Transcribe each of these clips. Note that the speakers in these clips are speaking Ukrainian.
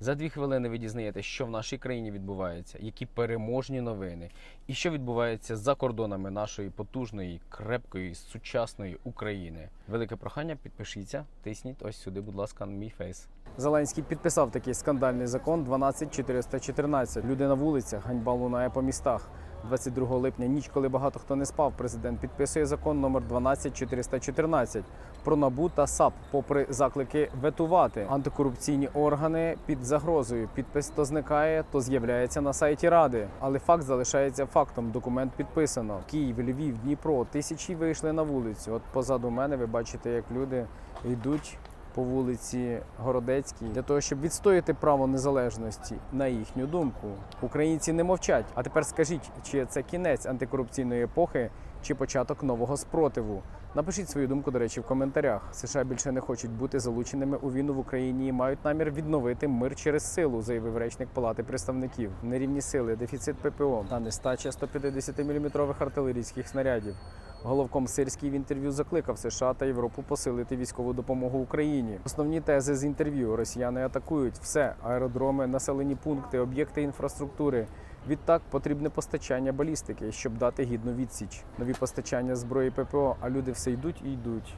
За дві хвилини ви дізнаєтесь, що в нашій країні відбувається, які переможні новини, і що відбувається за кордонами нашої потужної, крепкої, сучасної України. Велике прохання, підпишіться, тисніть ось сюди, будь ласка, на мій фейс. Зеленський підписав такий скандальний закон 12414. Люди на вулицях, ганьба лунає по містах. 22 липня, ніч, коли багато хто не спав, президент підписує закон номер 12414 про НАБУ та САП, попри заклики ветувати антикорупційні органи під загрозою. Підпис то зникає, то з'являється на сайті ради. Але факт залишається фактом. Документ підписано. Київ, Львів, Дніпро. Тисячі вийшли на вулицю. От позаду мене ви бачите, як люди йдуть. По вулиці Городецькій для того, щоб відстояти право незалежності на їхню думку. Українці не мовчать. А тепер скажіть, чи це кінець антикорупційної епохи, чи початок нового спротиву? Напишіть свою думку, до речі, в коментарях. США більше не хочуть бути залученими у війну в Україні і мають намір відновити мир через силу, заявив речник Палати представників. Нерівні сили, дефіцит ППО та нестача 150-мм артилерійських снарядів. Головком Сирський в інтерв'ю закликав США та Європу посилити військову допомогу Україні. Основні тези з інтерв'ю: Росіяни атакують все: аеродроми, населені пункти, об'єкти інфраструктури. Відтак потрібне постачання балістики, щоб дати гідну відсіч. Нові постачання зброї ППО, а люди все йдуть і йдуть.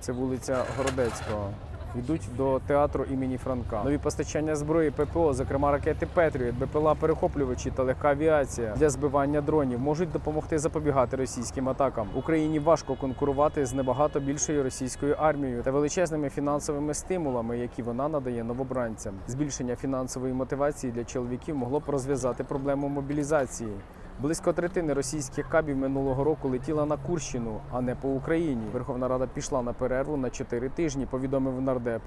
Це вулиця Городецького. Йдуть до театру імені Франка. Нові постачання зброї ППО, зокрема ракети Петріот, БПЛА перехоплювачі та легка авіація для збивання дронів можуть допомогти запобігати російським атакам. Україні важко конкурувати з набагато більшою російською армією та величезними фінансовими стимулами, які вона надає новобранцям. Збільшення фінансової мотивації для чоловіків могло б розв'язати проблему мобілізації. Близько третини російських кабів минулого року летіла на Курщину, а не по Україні. Верховна Рада пішла на перерву на 4 тижні, повідомив нардеп.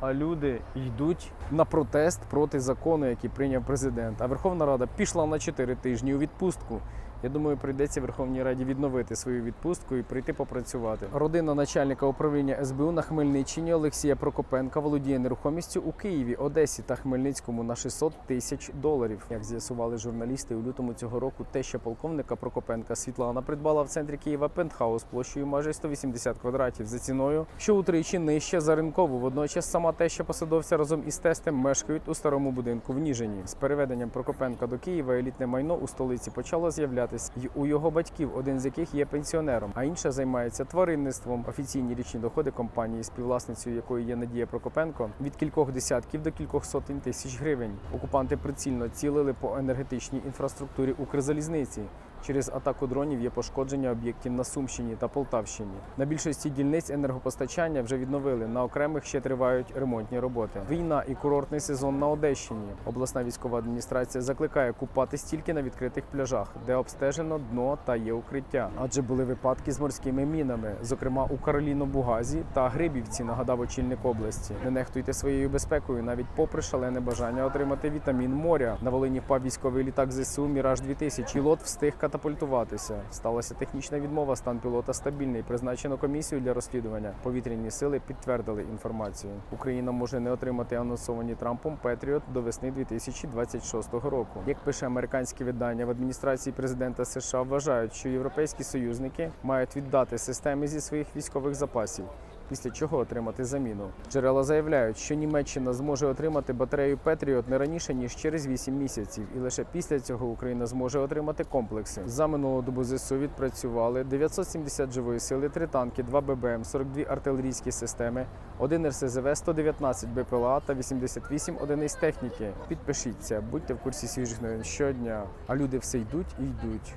А люди йдуть на протест проти закону, який прийняв президент. А Верховна Рада пішла на 4 тижні у відпустку. Я думаю, прийдеться Верховній Раді відновити свою відпустку і прийти попрацювати. Родина начальника управління СБУ на Хмельниччині Олексія Прокопенка володіє нерухомістю у Києві, Одесі та Хмельницькому на 600 тисяч доларів. Як з'ясували журналісти у лютому цього року, теща полковника Прокопенка Світлана придбала в центрі Києва пентхаус площею майже 180 квадратів за ціною, що утричі нижче за ринкову. Водночас сама теща посадовця разом із тестем мешкають у старому будинку в Ніжині. З переведенням Прокопенка до Києва елітне майно у столиці почало з'являтися й у його батьків, один з яких є пенсіонером, а інша займається тваринництвом. Офіційні річні доходи компанії, співвласницею якої є Надія Прокопенко, від кількох десятків до кількох сотень тисяч гривень. Окупанти прицільно цілили по енергетичній інфраструктурі Укрзалізниці. Через атаку дронів є пошкодження об'єктів на Сумщині та Полтавщині. На більшості дільниць енергопостачання вже відновили. На окремих ще тривають ремонтні роботи. Війна і курортний сезон на Одещині. Обласна військова адміністрація закликає купатись тільки на відкритих пляжах, де обстежено дно та є укриття. Адже були випадки з морськими мінами, зокрема у Кароліно-Бугазі та Грибівці, нагадав очільник області. Не нехтуйте своєю безпекою, навіть попри шалене бажання отримати вітамін моря. На Волині впав військовий літак ЗСУ Міраж 2000 Пілот встиг катапультуватися. Сталася технічна відмова. Стан пілота стабільний. Призначено комісію для розслідування. Повітряні сили підтвердили інформацію. Україна може не отримати анонсовані Трампом Петріот до весни 2026 року. Як пише американське видання в адміністрації президента США, вважають, що європейські союзники мають віддати системи зі своїх військових запасів. Після чого отримати заміну. Джерела заявляють, що Німеччина зможе отримати батарею Петріот не раніше ніж через 8 місяців, і лише після цього Україна зможе отримати комплекси. За минулу добу ЗСУ відпрацювали 970 живої сили, 3 танки, 2 ББМ, 42 артилерійські системи, 1 РСЗВ, 119 БПЛА та 88 одиниць техніки. Підпишіться, будьте в курсі свіжих новин щодня. А люди все йдуть і йдуть.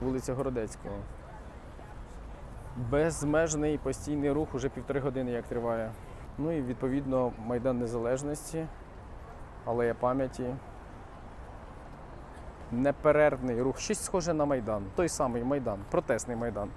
Вулиця Городецького. Безмежний постійний рух уже півтори години як триває. Ну і відповідно Майдан Незалежності, Алея пам'яті. Неперервний рух. Щось схоже на Майдан. Той самий Майдан, протестний Майдан.